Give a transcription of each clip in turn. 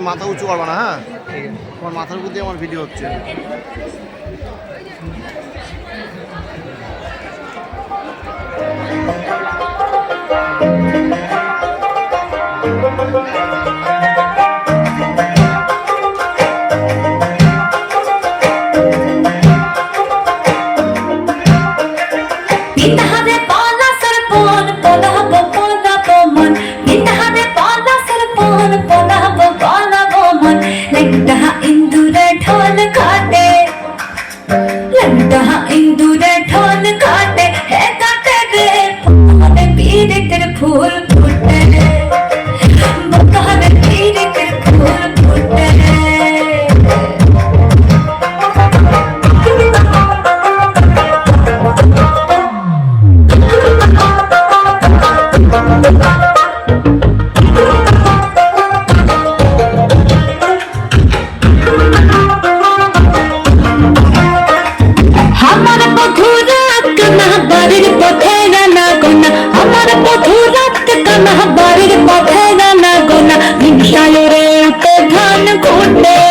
মাথা উঁচু করবা না হ্যাঁ? তোমার মাথার উপর দিয়ে আমার ভিডিও হচ্ছে। Gitahade good name.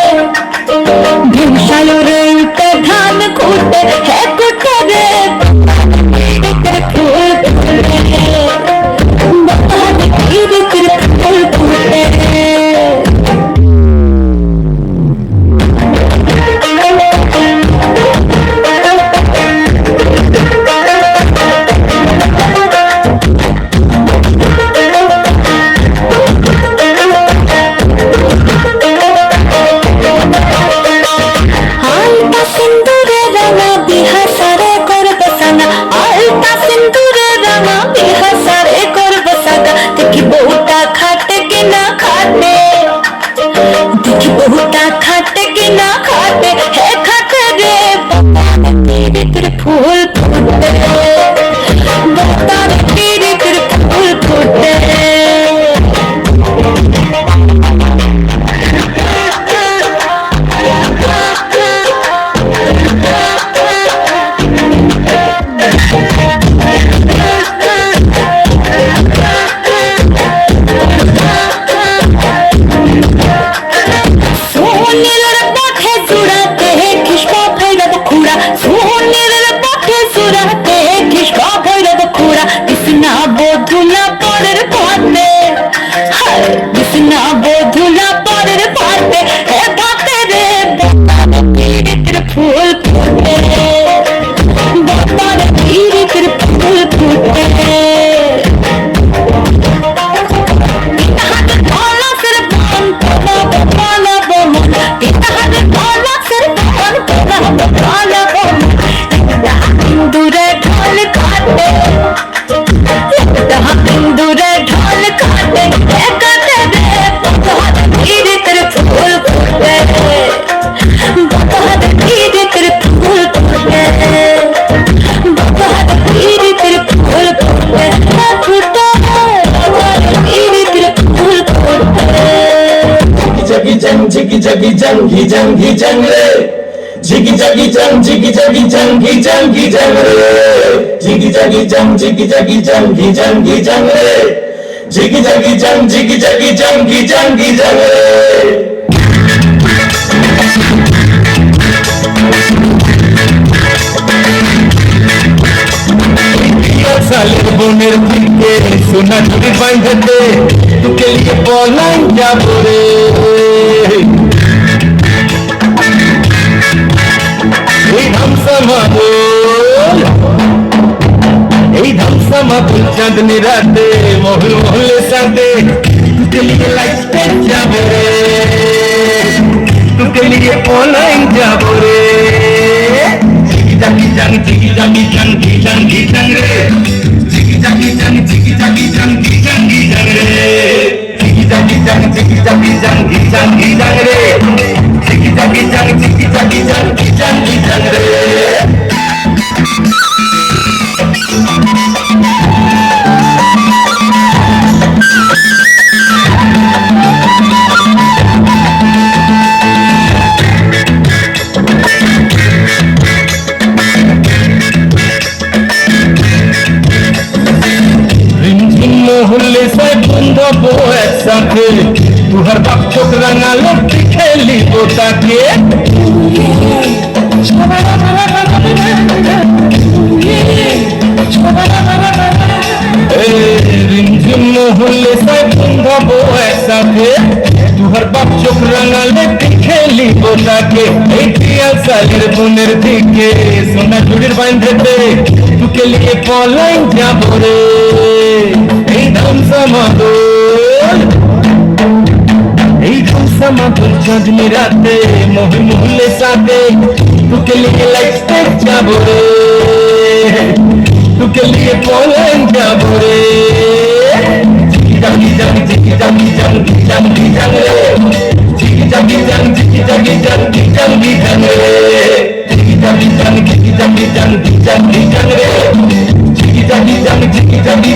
Hi Krishna jang, he jang re. Jiggy jaggy jang, jiggy jaggy jang, he jang, he jang re. Jiggy jaggy jang, jiggy jaggy jang, he jang, he jang re. Jiggy jaggy jang, jiggy jaggy jang, he jang, he jang re. সালের বনের দিকে সোনা চুরি বাইন্ধতে তোকে লিখে পলাই যাব রে মহল মহলে সাথে তোকে লিখে লাইফে যাব রে। তোকে লিখে পলাই রে। জিগি জাং জিগি জাগি জাং জি জাং জিগি জাগি জাং জাগি জাং রে জিগি জাগি জাং জিগি জাগি জাং জি জাং জি জাং রে। জিগি জাগি জাং জিগি জাগি জাং জি জাং জি জাং রে। তাকে রিমঝিম হলে সাই বন্ধবো একসাথে। তুহার বাপ চোখ রাঙালে লিয়ে পলাই যাব রে। এই ধাম সমাদর এই ধামসা মাদুর চাঁদনি রাতে মোহ মুহলে সাথে তুকে লিয়ে লাইফতে যাব রে তুকে লিয়ে পলেন যাব রে চিকি জাগি জাং চিকি জাগি জাং জাগি জাং রে চিকি জাগি জাং চিকি জাগি জাং জাগি জাং রে চিকি জাগি জাং চিকি জাগি জাং জাগি জাং রে চিকি জাগি জাং চিকি জাগি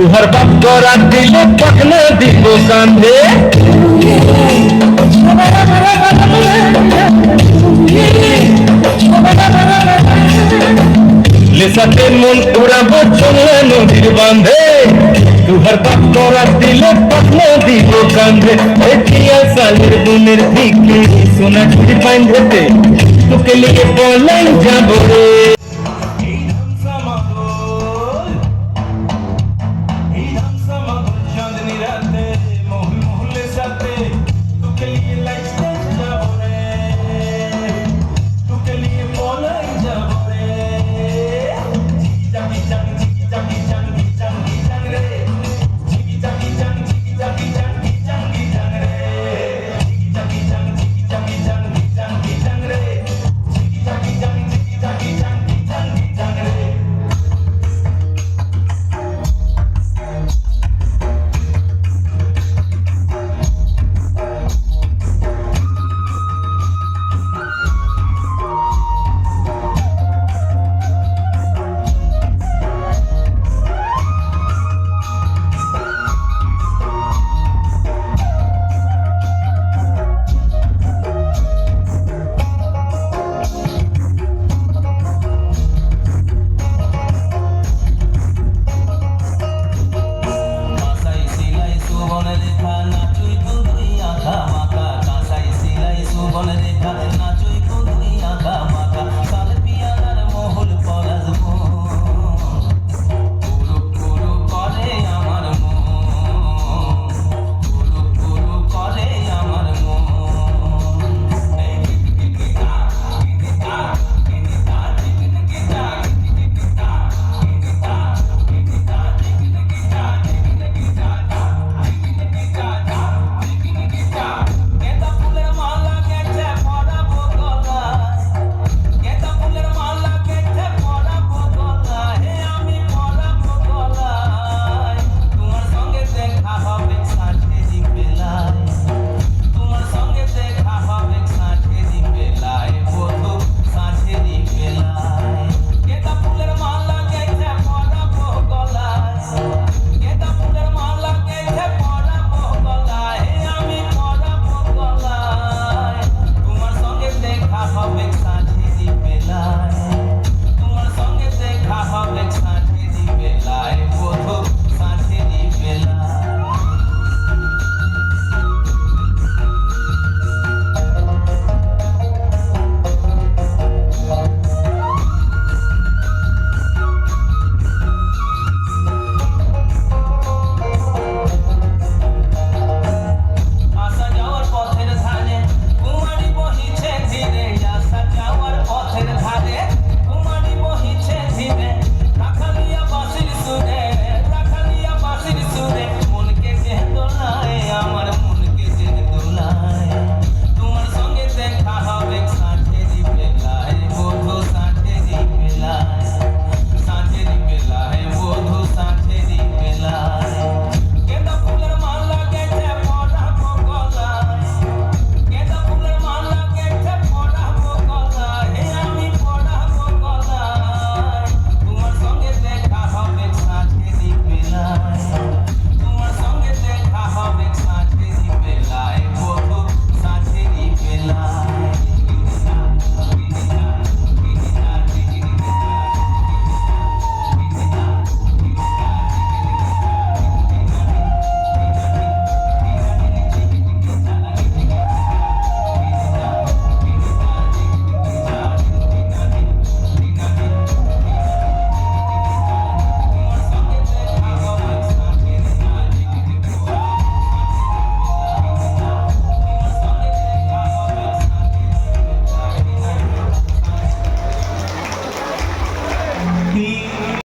তুহার বাপ করা দিলে পাখনা দিব কান্ধে লেসাতে মন উড়াবো চলে নদীর বাঁধে। তুহার বাপ করা দিলে পাখনা দিব কান্ধে এটিয়া সালের বুনের দিকে সোনা চুরি বাঁধেতে তোকে লিয়ে পলাই যাব রে।